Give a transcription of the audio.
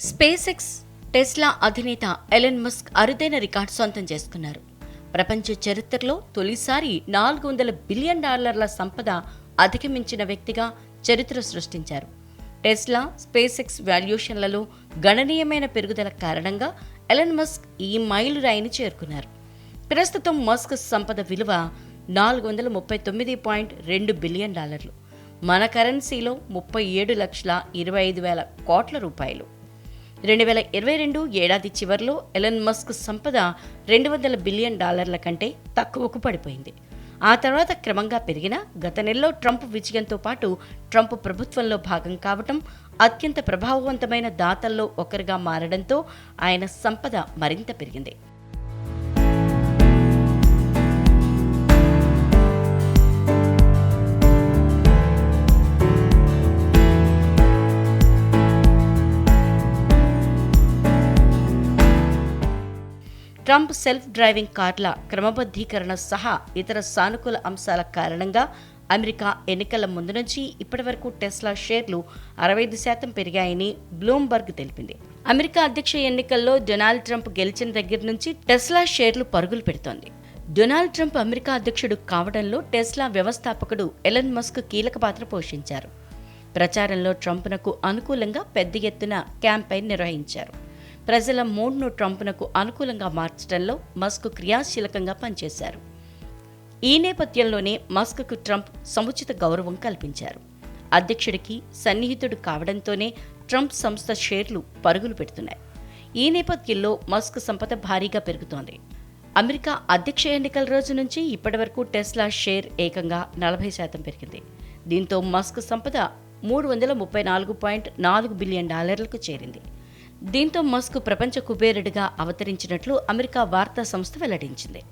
Space X Tesla అధినేత Elon Musk అరుదైన record సొంతం చేసుకున్నారు. ప్రపంచ చరిత్రలో తొలిసారి నాలుగు వందల బిలియన్ డాలర్ల సంపద అధిగమించిన వ్యక్తిగా చరిత్ర సృష్టించారు. టెస్లా స్పేస్ ఎక్స్ వాల్యుయేషన్లలో గణనీయమైన పెరుగుదల కారణంగా ఎలన్ మస్క్ ఈ మైలురాయిని చేరుకున్నారు. ప్రస్తుతం మస్క్ సంపద విలువ నాలుగు వందల ముప్పై తొమ్మిది పాయింట్ రెండు బిలియన్ డాలర్లు. మన కరెన్సీలో ముప్పై ఏడు లక్షల ఇరవై ఐదు వేల కోట్ల రూపాయలు. రెండు వేల ఇరవై రెండు ఏడాది చివరిలో ఎలన్ మస్క్ సంపద రెండు వందల బిలియన్ డాలర్ల కంటే తక్కువకు పడిపోయింది. ఆ తర్వాత క్రమంగా పెరిగిన గత నెలలో ట్రంప్ విజయంతో పాటు ట్రంప్ ప్రభుత్వంలో భాగం కావటం అత్యంత ప్రభావవంతమైన దాతల్లో ఒకరిగా మారడంతో ఆయన సంపద మరింత పెరిగింది. ట్రంప్ సెల్ఫ్ డ్రైవింగ్ కార్ల క్రమబద్ధీకరణ సహా ఇతర సానుకూల అంశాల కారణంగా అమెరికా ఎన్నికల ముందు నుంచి ఇప్పటి వరకు టెస్లా షేర్లు అరవై ఐదు శాతం పెరిగాయని బ్లూంబర్గ్ తెలిపింది. అమెరికా అధ్యక్ష ఎన్నికల్లో డొనాల్డ్ ట్రంప్ గెలిచిన దగ్గర నుంచి టెస్లా షేర్లు పరుగులు పెడుతోంది. డొనాల్డ్ ట్రంప్ అమెరికా అధ్యక్షుడు కావడంలో టెస్లా వ్యవస్థాపకుడు ఎలన్ మస్క్ కీలక పాత్ర పోషించారు. ప్రచారంలో ట్రంప్నకు అనుకూలంగా పెద్ద ఎత్తున క్యాంపెయిన్ నిర్వహించారు. ప్రజల మూడ్ను ట్రంప్నకు అనుకూలంగా మార్చడంలో మస్క్ క్రియాశీలకంగా పనిచేశారు. ఈ నేపథ్యంలోనే మస్క్కు ట్రంప్ సముచిత గౌరవం కల్పించారు. అధ్యక్షుడికి సన్నిహితుడు కావడంతోనే ట్రంప్ సంస్థ షేర్లు పరుగులు పెడుతున్నాయి. ఈ నేపథ్యంలో మస్క్ సంపద భారీగా పెరుగుతోంది. అమెరికా అధ్యక్ష ఎన్నికల రోజు నుంచి ఇప్పటివరకు టెస్లా షేర్ ఏకంగా నలభై శాతం పెరిగింది. దీంతో మస్క్ సంపద మూడు వందల ముప్పై నాలుగు పాయింట్ నాలుగు బిలియన్ డాలర్లకు చేరింది. దీంతో మస్క్ ప్రపంచ కుబేరుడిగా అవతరించినట్లు అమెరికా వార్తా సంస్థ వెల్లడించింది.